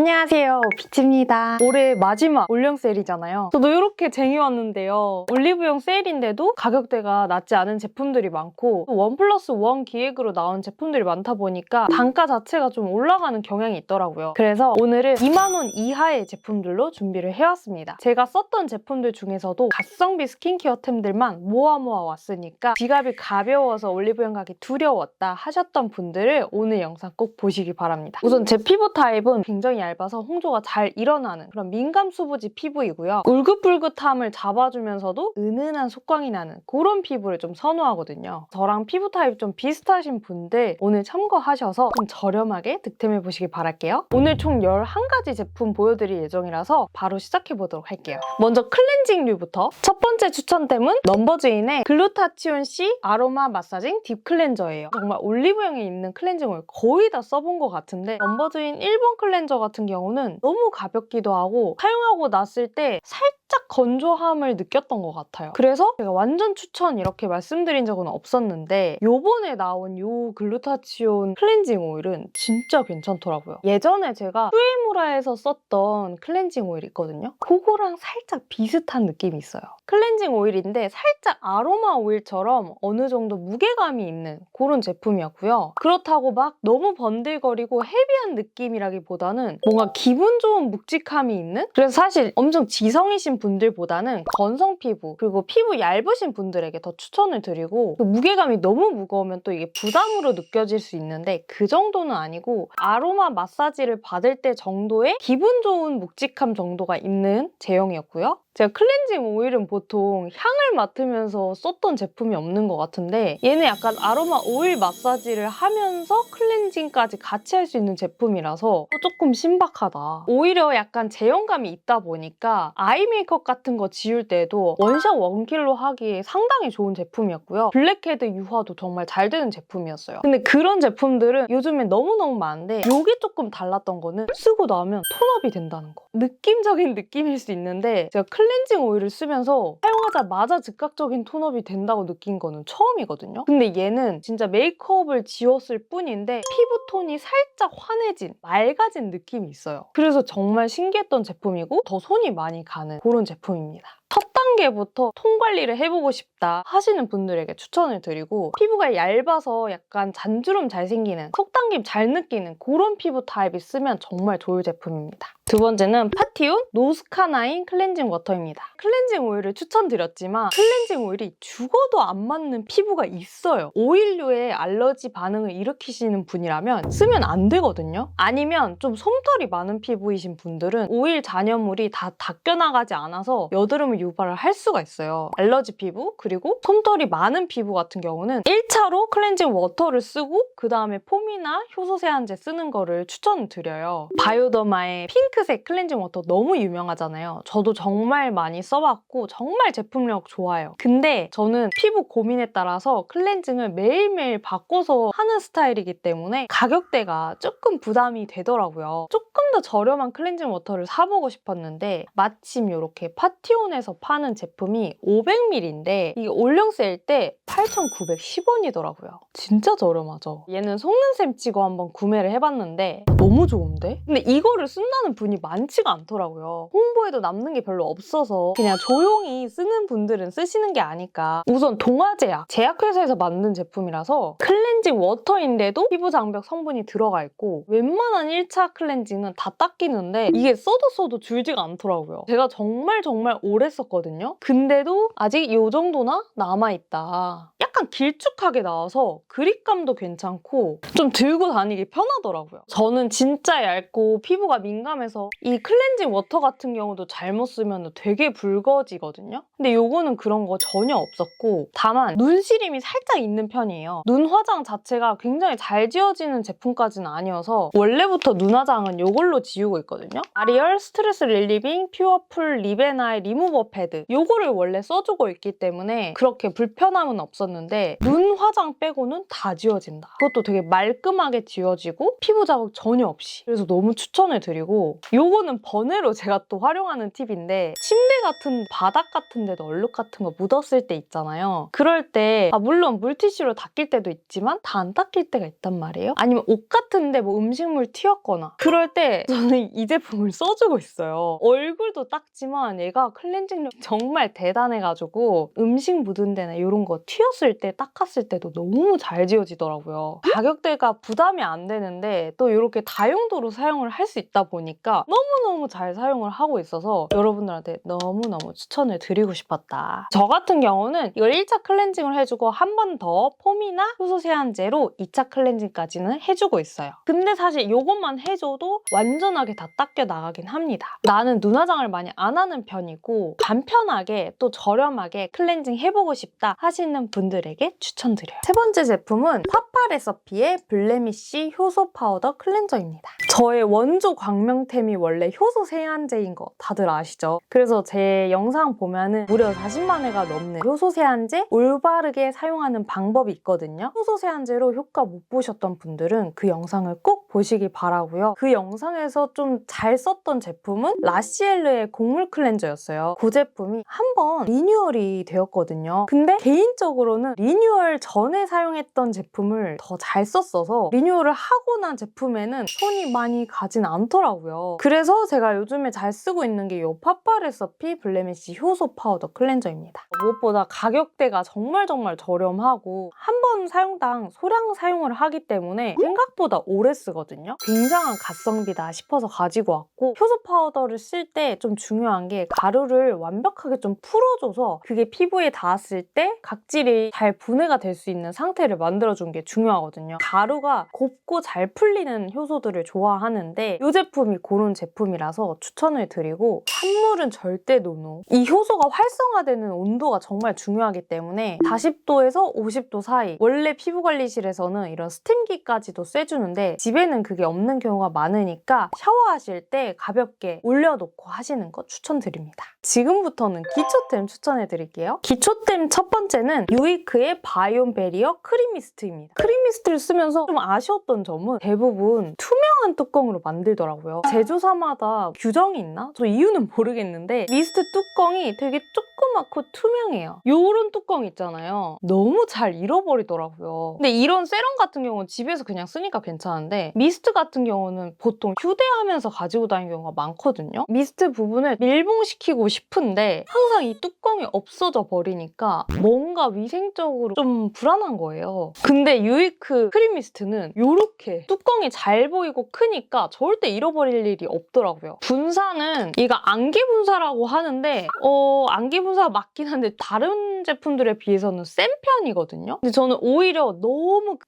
안녕하세요. 비치입니다. 올해 마지막 올영 세일이잖아요. 저도 이렇게 쟁여왔는데요. 올리브영 세일인데도 가격대가 낮지 않은 제품들이 많고 또원 플러스 원 기획으로 나온 제품들이 많다 보니까 단가 자체가 좀 올라가는 경향이 있더라고요. 그래서 오늘은 2만원 이하의 제품들로 준비를 해왔습니다. 제가 썼던 제품들 중에서도 가성비 스킨케어템들만 모아 모아 왔으니까 지갑이 가벼워서 올리브영 가기 두려웠다 하셨던 분들을 오늘 영상 꼭 보시기 바랍니다. 우선 제 피부 타입은 굉장히 얇아서 홍조가 잘 일어나는 그런 민감 수부지 피부이고요. 울긋불긋함을 잡아주면서도 은은한 속광이 나는 그런 피부를 좀 선호하거든요. 저랑 피부 타입 좀 비슷하신 분들 오늘 참고하셔서 좀 저렴하게 득템해 보시기 바랄게요. 오늘 총 11가지 제품 보여드릴 예정이라서 바로 시작해 보도록 할게요. 먼저 클렌징류부터 첫 번째 추천템은 넘버즈인의 글루타치온 C 아로마 마사징 딥 클렌저예요. 정말 올리브영에 있는 클렌징 오일 거의 다 써본 것 같은데 넘버즈인 1번 클렌저 같은 경우는 너무 가볍기도 하고 사용하고 났을 때 살짝 건조함을 느꼈던 것 같아요. 그래서 제가 완전 추천 이렇게 말씀드린 적은 없었는데 요번에 나온 요 글루타치온 클렌징 오일은 진짜 괜찮더라고요. 예전에 제가 후에무라에서 썼던 클렌징 오일 있거든요. 그거랑 살짝 비슷한 느낌이 있어요. 클렌징 오일인데 살짝 아로마 오일처럼 어느 정도 무게감이 있는 그런 제품이었고요. 그렇다고 막 너무 번들거리고 헤비한 느낌이라기보다는 뭔가 기분 좋은 묵직함이 있는? 그래서 사실 엄청 지성이신 분들보다는 건성 피부 그리고 피부 얇으신 분들에게 더 추천을 드리고 그 무게감이 너무 무거우면 또 이게 부담으로 느껴질 수 있는데 그 정도는 아니고 아로마 마사지를 받을 때 정도의 기분 좋은 묵직함 정도가 있는 제형이었고요. 제가 클렌징 오일은 보통 향을 맡으면서 썼던 제품이 없는 것 같은데 얘는 약간 아로마 오일 마사지를 하면서 클렌징까지 같이 할 수 있는 제품이라서 조금 신박하다. 오히려 약간 제형감이 있다 보니까 아이 메이크업 같은 거 지울 때도 원샷 원킬로 하기에 상당히 좋은 제품이었고요. 블랙헤드 유화도 정말 잘 되는 제품이었어요. 근데 그런 제품들은 요즘에 너무너무 많은데 이게 조금 달랐던 거는 쓰고 나면 톤업이 된다는 거. 느낌적인 느낌일 수 있는데 제가 클렌징 오일을 쓰면서 사용하자마자 즉각적인 톤업이 된다고 느낀 거는 처음이거든요. 근데 얘는 진짜 메이크업을 지웠을 뿐인데 피부톤이 살짝 환해진, 맑아진 느낌이 있어요. 그래서 정말 신기했던 제품이고 더 손이 많이 가는 그런 제품입니다. 첫 단계부터 톤 관리를 해보고 싶다 하시는 분들에게 추천을 드리고 피부가 얇아서 약간 잔주름 잘 생기는 속당김 잘 느끼는 그런 피부 타입이 쓰면 정말 좋을 제품입니다. 두 번째는 파티온 노스카나인 클렌징 워터입니다. 클렌징 오일을 추천드렸지만 클렌징 오일이 죽어도 안 맞는 피부가 있어요. 오일류에 알러지 반응을 일으키시는 분이라면 쓰면 안 되거든요. 아니면 좀 솜털이 많은 피부이신 분들은 오일 잔여물이 다 닦여나가지 않아서 여드름을 유발을 할 수가 있어요. 알러지 피부 그리고 솜털이 많은 피부 같은 경우는 1차로 클렌징 워터를 쓰고 그 다음에 폼이나 효소 세안제 쓰는 거를 추천드려요. 바이오더마의 핑크색 클렌징 워터 너무 유명하잖아요. 저도 정말 많이 써봤고 정말 제품력 좋아요. 근데 저는 피부 고민에 따라서 클렌징을 매일매일 바꿔서 하는 스타일이기 때문에 가격대가 조금 부담이 되더라고요. 조금 더 저렴한 클렌징 워터를 사보고 싶었는데 마침 이렇게 파티온에서 파는 제품이 500ml인데 이게 올영 세일 때 8,910원이더라고요. 진짜 저렴하죠. 얘는 속눈썹 치고 한번 구매를 해봤는데 너무 좋은데? 근데 이거를 쓴다는 분이 많지가 않더라고요. 홍보에도 남는 게 별로 없어서 그냥 조용히 쓰는 분들은 쓰시는 게 아닐까. 우선 동아제약, 제약회사에서 만든 제품이라서 클렌징 워터인데도 피부 장벽 성분이 들어가 있고 웬만한 1차 클렌징은 다 닦이는데 이게 써도 써도 줄지가 않더라고요. 제가 정말 정말 오래 썼거든요. 근데도 아직 이 정도나 남아있다. 약간 길쭉하게 나와서 그립감도 괜찮고 좀 들고 다니기 편하더라고요. 저는 진짜 얇고 피부가 민감해서 이 클렌징 워터 같은 경우도 잘못 쓰면 되게 붉어지거든요. 근데 요거는 그런 거 전혀 없었고 다만 눈시림이 살짝 있는 편이에요. 눈 화장 자체가 굉장히 잘 지워지는 제품까지는 아니어서 원래부터 눈 화장은 요걸로 지우고 있거든요. 아리얼 스트레스 릴리빙 퓨어풀 리베나의 리무버 패드 요거를 원래 써주고 있기 때문에 그렇게 불편함은 없었는데 눈 화장 빼고는 다 지워진다. 그것도 되게 말끔하게 지워지고 피부 자국 전혀 없이 그래서 너무 추천을 드리고 요거는 번외로 제가 또 활용하는 팁인데 침대 같은 바닥 같은 데도 얼룩 같은 거 묻었을 때 있잖아요. 그럴 때 아, 물론 물티슈로 닦일 때도 있지만 다 안 닦일 때가 있단 말이에요. 아니면 옷 같은데 뭐 음식물 튀었거나 그럴 때 저는 이 제품을 써주고 있어요. 얼굴도 닦지만 얘가 클렌징 력 정말 대단해가지고 음식 묻은 데나 이런 거 튀었을 때 닦았을 때도 너무 잘 지워지더라고요. 가격대가 부담이 안 되는데 또 이렇게 다용도로 사용을 할 수 있다 보니까 너무너무 잘 사용을 하고 있어서 여러분들한테 너무너무 추천을 드리고 싶었다. 저 같은 경우는 이걸 1차 클렌징을 해주고 한 번 더 폼이나 효소 세안제로 2차 클렌징까지는 해주고 있어요. 근데 사실 이것만 해줘도 완전하게 다 닦여 나가긴 합니다. 나는 눈화장을 많이 안 하는 편이고 간편하게 또 저렴하게 클렌징 해보고 싶다 하시는 분들에게 추천드려요. 세 번째 제품은 파파 레서피의 블레미쉬 효소 파우더 클렌저입니다. 저의 원조 광명템이 원래 효소 세안제인 거 다들 아시죠? 그래서 제 영상 보면은 무려 40만 회가 넘는 효소 세안제 올바르게 사용하는 방법이 있거든요. 효소 세안제로 효과 못 보셨던 분들은 그 영상을 꼭 보시기 바라고요. 그 영상에서 좀 잘 썼던 제품은 라시엘르의 곡물 클렌저였어요. 그 제품이 한 번 리뉴얼이 되었거든요. 근데 개인적으로는 리뉴얼 전에 사용했던 제품을 더 잘 썼어서 리뉴얼을 하고 난 제품에는 손이 많이 가진 않더라고요. 그래서 제가 요즘에 잘 쓰고 있는 게 이 파파레서피 블레미쉬 효소 파우더 클렌저입니다. 무엇보다 가격대가 정말 정말 저렴하고 한 번 사용당 소량 사용을 하기 때문에 생각보다 오래 쓰거든요. 굉장한 가성비다 싶어서 가지고 왔고 효소 파우더를 쓸 때 좀 중요한 게 가루를 완벽하게 좀 풀어줘서 그게 피부에 닿았을 때 각질이 잘 분해가 될 수 있는 상태를 만들어준 게 중요하거든요. 가루가 곱고 잘 풀리는 효소들을 좋아하는데 이 제품이 그런 제품이라서 추천을 드리고 찬물은 절대 노노. 이 효소가 활성화되는 온도가 정말 중요하기 때문에 40도에서 50도 사이 원래 피부관리실에서는 이런 스팀기까지도 쐬주는데 집에는 그게 없는 경우가 많으니까 샤워하실 때 가볍게 올려놓고 하시는 거 추천드립니다. 지금 부터는 기초템 추천해드릴게요. 기초템 첫 번째는 유이크의 바이온 베리어 크림 미스트입니다. 크림 미스트를 쓰면서 좀 아쉬웠던 점은 대부분 투명 한 뚜껑으로 만들더라고요. 제조사마다 규정이 있나? 저 이유는 모르겠는데 미스트 뚜껑이 되게 조그맣고 투명해요. 요런 뚜껑 있잖아요. 너무 잘 잃어버리더라고요. 근데 이런 세럼 같은 경우는 집에서 그냥 쓰니까 괜찮은데 미스트 같은 경우는 보통 휴대하면서 가지고 다니는 경우가 많거든요. 미스트 부분을 밀봉시키고 싶은데 항상 이 뚜껑이 없어져 버리니까 뭔가 위생적으로 좀 불안한 거예요. 근데 유이크 크림 미스트는 이렇게 뚜껑이 잘 보이고 크니까 절대 잃어버릴 일이 없더라고요. 분사는 얘가 안개 분사라고 하는데 어 안개 분사 맞긴 한데 다른 제품들에 비해서는 센 편이거든요. 근데 저는 오히려 너무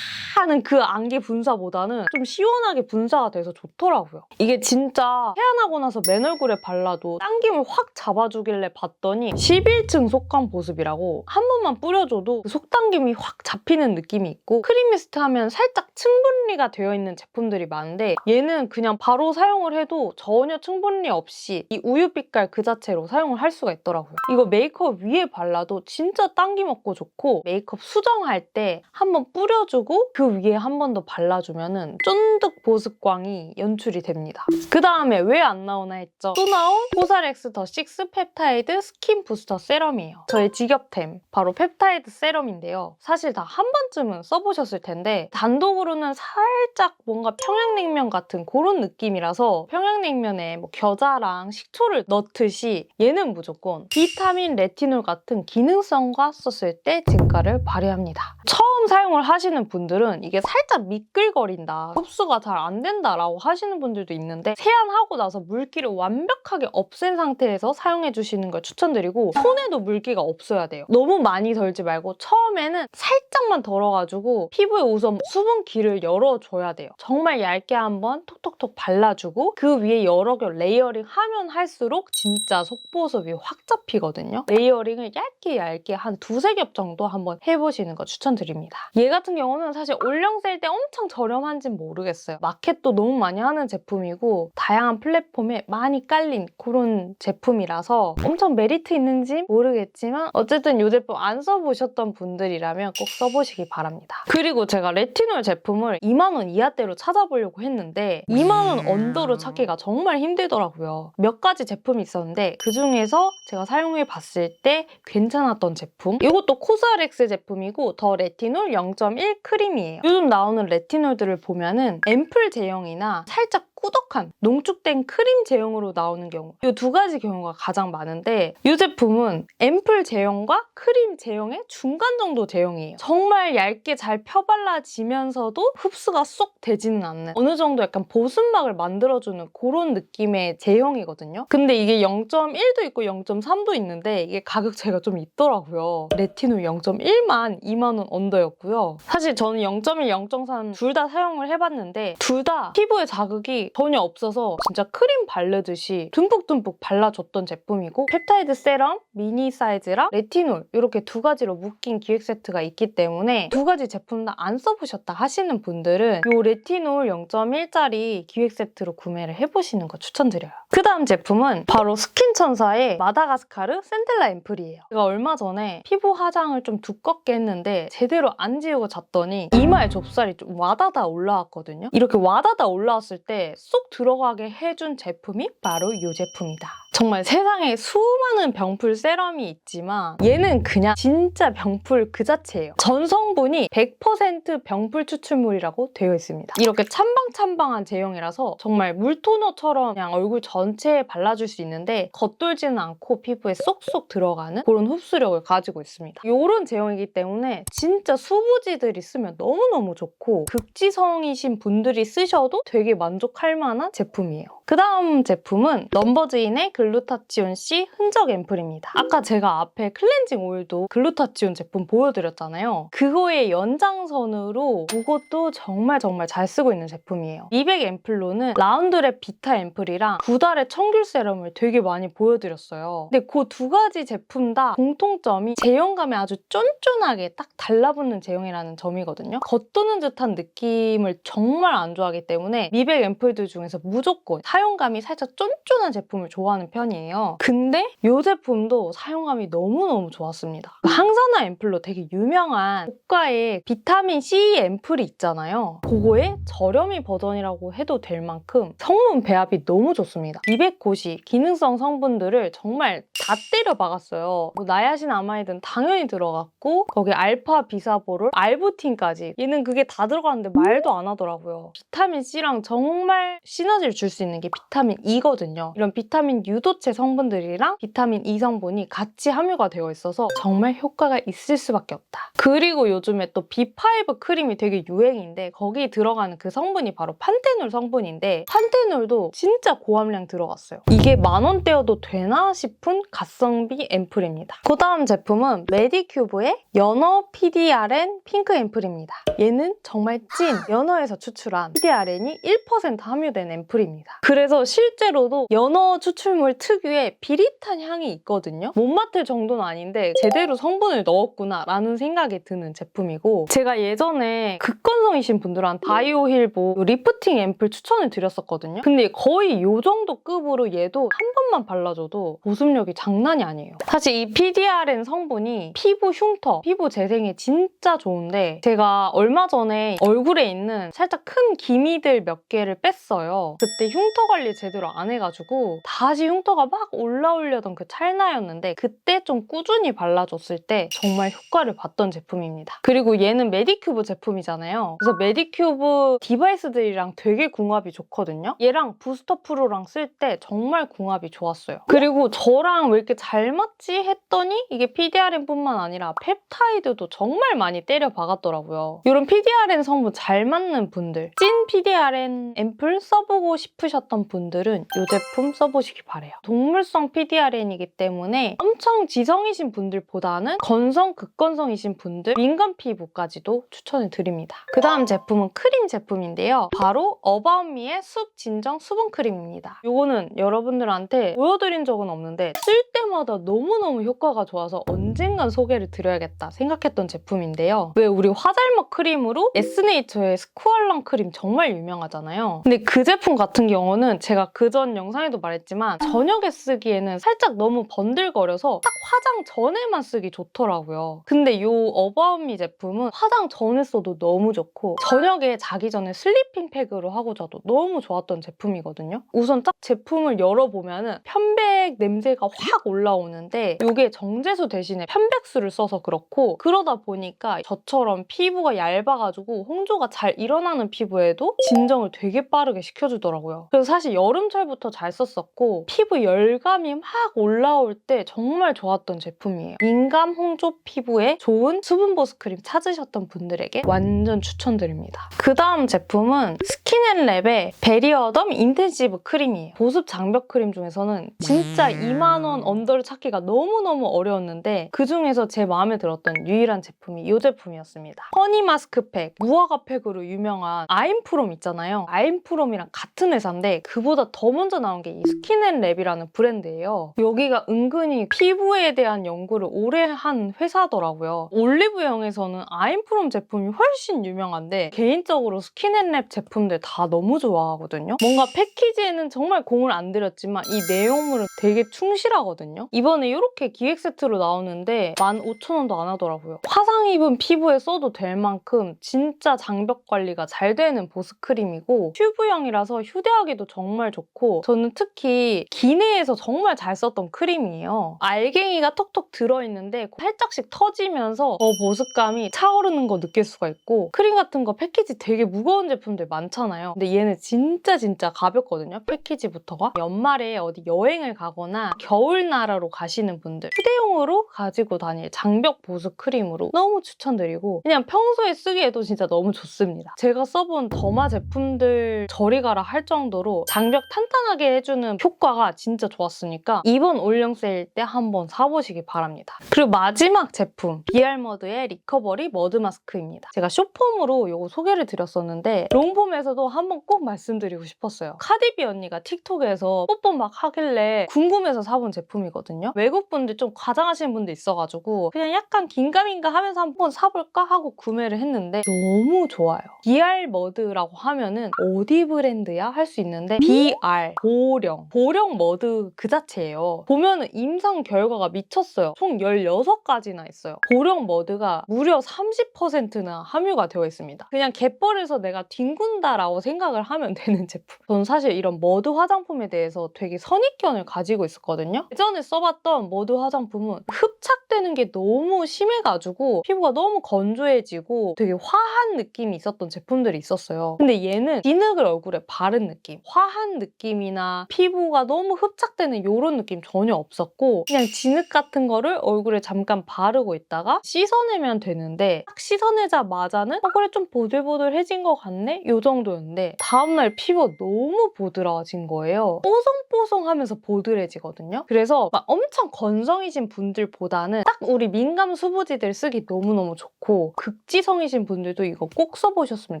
하는 그 안개 분사보다는 좀 시원하게 분사가 돼서 좋더라고요. 이게 진짜 세안하고 나서 맨 얼굴에 발라도 당김을 확 잡아주길래 봤더니 11층 속감 보습이라고 한 번만 뿌려줘도 그 속당김이 확 잡히는 느낌이 있고 크림 미스트 하면 살짝 층분리가 되어 있는 제품들이 많은데 얘는 그냥 바로 사용을 해도 전혀 층분리 없이 이 우유 빛깔 그 자체로 사용을 할 수가 있더라고요. 이거 메이크업 위에 발라도 진짜 당김 없고 좋고 메이크업 수정할 때 한번 뿌려주고 그 위에 한 번 더 발라주면은 쫀득 보습광이 연출이 됩니다. 그 다음에 왜 안 나오나 했죠? 또 나온 포사렉스 더 식스 펩타이드 스킨 부스터 세럼이에요. 저의 직업템 바로 펩타이드 세럼인데요. 사실 다 한 번쯤은 써보셨을 텐데 단독으로는 살짝 뭔가 평양냉면 같은 그런 느낌이라서 평양냉면에 뭐 겨자랑 식초를 넣듯이 얘는 무조건 비타민 레티놀 같은 기능성과 썼을 때 진가를 발휘합니다. 처음 사용을 하시는 분들은 이게 살짝 미끌거린다, 흡수가 잘 안 된다라고 하시는 분들도 있는데 세안하고 나서 물기를 완벽하게 없앤 상태에서 사용해 주시는 걸 추천드리고 손에도 물기가 없어야 돼요. 너무 많이 덜지 말고 처음에는 살짝만 덜어가지고 피부에 우선 수분기를 열어줘야 돼요. 정말 얇게 한번 톡톡톡 발라주고 그 위에 여러 겹 레이어링 하면 할수록 진짜 속보습이 확 잡히거든요. 레이어링을 얇게 얇게 한 두세 겹 정도 한번 해보시는 거 추천드립니다. 얘 같은 경우는 사실 올영 세일 때 엄청 저렴한진 모르겠어요. 마켓도 너무 많이 하는 제품이고 다양한 플랫폼에 많이 깔린 그런 제품이라서 엄청 메리트 있는지 모르겠지만 어쨌든 이 제품 안 써보셨던 분들이라면 꼭 써보시기 바랍니다. 그리고 제가 레티놀 제품을 2만 원 이하대로 찾아보려고 했는데 2만 원 언더로 찾기가 정말 힘들더라고요. 몇 가지 제품이 있었는데 그 중에서 제가 사용해 봤을 때 괜찮았던 제품 이것도 코스알엑스 제품이고 더 레티놀 0.1 크림이에요. 요즘 나오는 레티놀들을 보면은 앰플 제형이나 살짝 꾸덕한 농축된 크림 제형으로 나오는 경우 이 두 가지 경우가 가장 많은데 이 제품은 앰플 제형과 크림 제형의 중간 정도 제형이에요. 정말 얇게 잘 펴발라지면서도 흡수가 쏙 되지는 않는 어느 정도 약간 보습막을 만들어주는 그런 느낌의 제형이거든요. 근데 이게 0.1도 있고 0.3도 있는데 이게 가격 차이가 좀 있더라고요. 레티놀 0.1만 2만 원 언더였고요. 사실 저는 0.1, 0.3 둘 다 사용을 해봤는데 둘 다 피부에 자극이 전혀 없어서 진짜 크림 바르듯이 듬뿍듬뿍 발라줬던 제품이고 펩타이드 세럼, 미니 사이즈랑 레티놀 이렇게 두 가지로 묶인 기획 세트가 있기 때문에 두 가지 제품 다 안 써보셨다 하시는 분들은 이 레티놀 0.1짜리 기획 세트로 구매를 해보시는 거 추천드려요. 그 다음 제품은 바로 스킨 천사의 마다가스카르 샌델라 앰플이에요. 제가 얼마 전에 피부 화장을 좀 두껍게 했는데 제대로 안 지우고 잤더니 이마에 좁쌀이 좀 와다다 올라왔거든요. 이렇게 와다다 올라왔을 때 쏙 들어가게 해준 제품이 바로 이 제품이다. 정말 세상에 수많은 병풀 세럼이 있지만 얘는 그냥 진짜 병풀 그 자체예요. 전 성분이 100% 병풀 추출물이라고 되어 있습니다. 이렇게 참방참방한 제형이라서 정말 물토너처럼 그냥 얼굴 전체에 발라줄 수 있는데 겉돌지는 않고 피부에 쏙쏙 들어가는 그런 흡수력을 가지고 있습니다. 이런 제형이기 때문에 진짜 수부지들이 쓰면 너무너무 좋고 극지성이신 분들이 쓰셔도 되게 만족할 만한 제품이에요. 그 다음 제품은 넘버즈인의 글 루타치온 C 흔적 앰플입니다. 아까 제가 앞에 클렌징 오일도 글루타치온 제품 보여드렸잖아요. 그거의 연장선으로 이것도 정말 정말 잘 쓰고 있는 제품이에요. 200 앰플로는 라운드랩 비타 앰플이랑 구달의 청귤 세럼을 되게 많이 보여드렸어요. 근데 그 두 가지 제품 다 공통점이 제형감이 아주 쫀쫀하게 딱 달라붙는 제형이라는 점이거든요. 겉도는 듯한 느낌을 정말 안 좋아하기 때문에 미백 앰플들 중에서 무조건 사용감이 살짝 쫀쫀한 제품을 좋아하는 편 이에요. 근데 이 제품도 사용감이 너무너무 좋았습니다. 항산화 앰플로 되게 유명한 고가의 비타민 C 앰플이 있잖아요. 그거의 저렴이 버전이라고 해도 될 만큼 성분 배합이 너무 좋습니다. 미백고시, 기능성 성분들을 정말 다 때려 박았어요. 뭐 나야신 아마이드는 당연히 들어갔고 거기 알파 비사보롤, 알부틴까지 얘는 그게 다 들어가는데 말도 안 하더라고요. 비타민 C랑 정말 시너지를 줄 수 있는 게 비타민 E거든요. 이런 비타민 유도 체 성분들이랑 비타민 E 성분이 같이 함유가 되어 있어서 정말 효과가 있을 수밖에 없다. 그리고 요즘에 또 B5 크림이 되게 유행인데 거기 들어가는 그 성분이 바로 판테놀 성분인데 판테놀도 진짜 고함량 들어갔어요. 이게 만 원대여도 되나 싶은 가성비 앰플입니다. 그 다음 제품은 메디큐브의 연어 PDRN 핑크 앰플입니다. 얘는 정말 찐 연어에서 추출한 PDRN이 1% 함유된 앰플입니다. 그래서 실제로도 연어 추출물 특유의 비릿한 향이 있거든요. 못 맡을 정도는 아닌데 제대로 성분을 넣었구나 라는 생각이 드는 제품이고 제가 예전에 극건성이신 분들한테 바이오힐보 리프팅 앰플 추천을 드렸었거든요. 근데 거의 이 정도 급으로 얘도 한 번만 발라줘도 보습력이 장난이 아니에요. 사실 이 PDRN 성분이 피부 흉터, 피부 재생에 진짜 좋은데 제가 얼마 전에 얼굴에 있는 살짝 큰 기미들 몇 개를 뺐어요. 그때 흉터 관리 제대로 안 해가지고 다시 흉터 가 막 올라오려던 그 찰나였는데 그때 좀 꾸준히 발라줬을 때 정말 효과를 봤던 제품입니다. 그리고 얘는 메디큐브 제품이잖아요. 그래서 메디큐브 디바이스들이랑 되게 궁합이 좋거든요. 얘랑 부스터 프로랑 쓸 때 정말 궁합이 좋았어요. 그리고 저랑 왜 이렇게 잘 맞지 했더니 이게 PDRN뿐만 아니라 펩타이드도 정말 많이 때려 박았더라고요. 이런 PDRN 성분 잘 맞는 분들, 찐 PDRN 앰플 써보고 싶으셨던 분들은 이 제품 써보시기 바래요. 동물성 PDRN이기 때문에 엄청 지성이신 분들보다는 건성, 극건성이신 분들, 민감 피부까지도 추천을 드립니다. 그 다음 제품은 크림 제품인데요. 바로 어바웃미의 숲 진정 수분 크림입니다. 이거는 여러분들한테 보여드린 적은 없는데 쓸 때마다 너무너무 효과가 좋아서 언젠간 소개를 드려야겠다 생각했던 제품인데요. 왜 우리 화잘먹 크림으로 에스네이처의 스쿠알랑 크림 정말 유명하잖아요. 근데 그 제품 같은 경우는 제가 그전 영상에도 말했지만 저녁에 쓰기에는 살짝 너무 번들거려서 딱 화장 전에만 쓰기 좋더라고요. 근데 이 어바웃미 제품은 화장 전에 써도 너무 좋고 저녁에 자기 전에 슬리핑 팩으로 하고 자도 너무 좋았던 제품이거든요. 우선 딱 제품을 열어보면 은 편백 냄새가 확 올라오는데 이게 정제수 대신에 편백수를 써서 그렇고 그러다 보니까 저처럼 피부가 얇아가지고 홍조가 잘 일어나는 피부에도 진정을 되게 빠르게 시켜주더라고요. 그래서 사실 여름철부터 잘 썼었고 피부 열감이 막 올라올 때 정말 좋았던 제품이에요. 민감 홍조 피부에 좋은 수분 보습 크림 찾으셨던 분들에게 완전 추천드립니다. 그 다음 제품은 스킨 앤랩의 베리어덤 인텐시브 크림이에요. 보습 장벽 크림 중에서는 진짜 음. 2만 원 언더를 찾기가 너무너무 어려웠는데 그 중에서 제 마음에 들었던 유일한 제품이 이 제품이었습니다. 허니 마스크팩, 무화과 팩으로 유명한 아임프롬 있잖아요. 아임프롬이랑 같은 회사인데 그보다 더 먼저 나온 게 이 스킨앤랩이라는 브랜드예요. 여기가 은근히 피부에 대한 연구를 오래 한 회사더라고요. 올리브영에서는 아임프롬 제품이 훨씬 유명한데 개인적으로 스킨앤랩 제품들 다 너무 좋아하거든요. 뭔가 패키지에는 정말 공을 안 들였지만 이 내용물은 되게 충실하거든요. 이번에 이렇게 기획 세트로 나오는데 15,000원도 안 하더라고요. 화상 입은 피부에 써도 될 만큼 진짜 장벽 관리가 잘 되는 보습크림이고 튜브형이라서 휴대하기도 정말 좋고 저는 특히 기내에서 정말 잘 썼던 크림이에요. 알갱이가 톡톡 들어있는데 살짝씩 터지면서 더 보습감이 차오르는 거 느낄 수가 있고 크림 같은 거 패키지 되게 무거운 제품들 많잖아요. 근데 얘는 진짜 진짜 가볍거든요. 패키지부터가. 연말에 어디 여행을 가거나 겨울 나라로 가시는 분들 휴대용으로 가지고 다닐 장벽 보습 크림으로 너무 추천드리고 그냥 평소에 쓰기에도 진짜 너무 좋습니다. 제가 써본 더마 제품들 저리 가라 할 정도로 장벽 탄탄하게 해주는 효과가 진짜 좋았으니까 이번 올영 세일 때 한번 사보시기 바랍니다. 그리고 마지막 제품 비알머드의 리커버리 머드 마스크입니다. 제가 쇼폼으로 이거 소개를 드렸었는데 롱폼에서도 한번 꼭 말씀드리고 싶었어요. 카디비 언니가 틱톡에서 뽀뽀 막 하길래 궁금해서 사본 제품이거든요. 외국 분들 좀 과장하시는 분들 있어가지고 그냥 약간 긴가민가 하면서 한번 사볼까 하고 구매를 했는데 너무 좋아요. 비알머드라고 하면은 어디 브랜드야 할 수 있는데 BR 보령 보령 머드 그 자체예요. 보면은 임상 결과가 미쳤어요. 총 16가지나 있어요. 보령 머드가 무려 30%나 함유가 되어 있습니다. 그냥 갯벌에서 내가 뒹군다라고 생각을 하면 되는 제품. 저는 사실 이런 머드 화장품에 대해서 되게 선입견을 가지고 있었거든요. 예전에 써봤던 머드 화장품은 흡착되는 게 너무 심해가지고 피부가 너무 건조해지고 되게 화한 느낌이 있었던 제품들이 있었어요. 근데 얘는 진흙을 얼굴에 바른 느낌, 화한 느낌이나 피부가 너무 흡착되는 이런 느낌 전혀 없었고 그냥 진흙 같은 거를 얼굴에 잠깐 바르고 있다가 씻어내면 되는데 딱 씻어내자마자는 어 그래 좀 보들보들해진 것 같네? 요 정도였 는데 다음날 피부가 너무 보드라워진 거예요. 뽀송뽀송하면서 보들해지거든요. 그래서 막 엄청 건성이신 분들보다는 딱 우리 민감 수부지들 쓰기 너무너무 좋고 극지성이신 분들도 이거 꼭 써보셨으면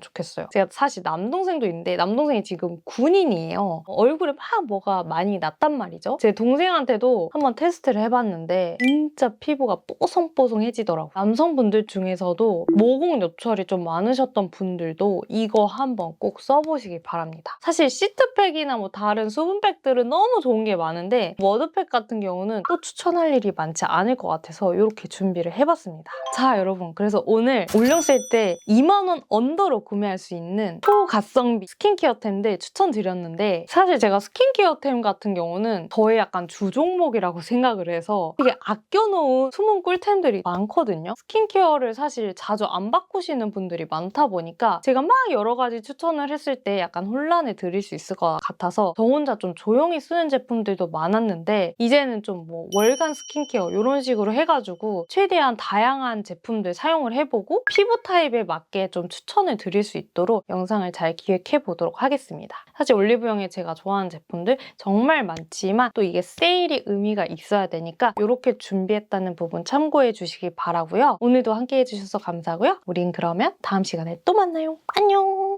좋겠어요. 제가 사실 남동생도 있는데 남동생이 지금 군인이에요. 얼굴에 막 뭐가 많이 났단 말이죠. 제 동생한테도 한번 테스트를 해봤는데 진짜 피부가 뽀송뽀송해지더라고요. 남성분들 중에서도 모공 요철이 좀 많으셨던 분들도 이거 한번 꼭 써보시기 바랍니다. 사실 시트팩이나 뭐 다른 수분팩들은 너무 좋은 게 많은데 워드팩 같은 경우는 또 추천할 일이 많지 않을 것 같아서 이렇게 준비를 해봤습니다. 자 여러분 그래서 오늘 올영세일 때 2만 원 언더로 구매할 수 있는 초가성비 스킨케어템들 추천드렸는데 사실 제가 스킨케어템 같은 경우는 저의 약간 주종목이라고 생각을 해서 되게 아껴놓은 숨은 꿀템들이 많거든요. 스킨케어를 사실 자주 안 바꾸시는 분들이 많다 보니까 제가 막 여러 가지 추천 을 했을 때 약간 혼란을 드릴 수 있을 것 같아서 저 혼자 좀 조용히 쓰는 제품들도 많았는데 이제는 좀 뭐 월간 스킨케어 이런 식으로 해가지고 최대한 다양한 제품들 사용을 해보고 피부 타입에 맞게 좀 추천을 드릴 수 있도록 영상을 잘 기획해 보도록 하겠습니다. 사실 올리브영에 제가 좋아하는 제품들 정말 많지만 또 이게 세일이 의미가 있어야 되니까 이렇게 준비했다는 부분 참고해 주시기 바라고요. 오늘도 함께 해주셔서 감사하고요. 우린 그러면 다음 시간에 또 만나요. 안녕!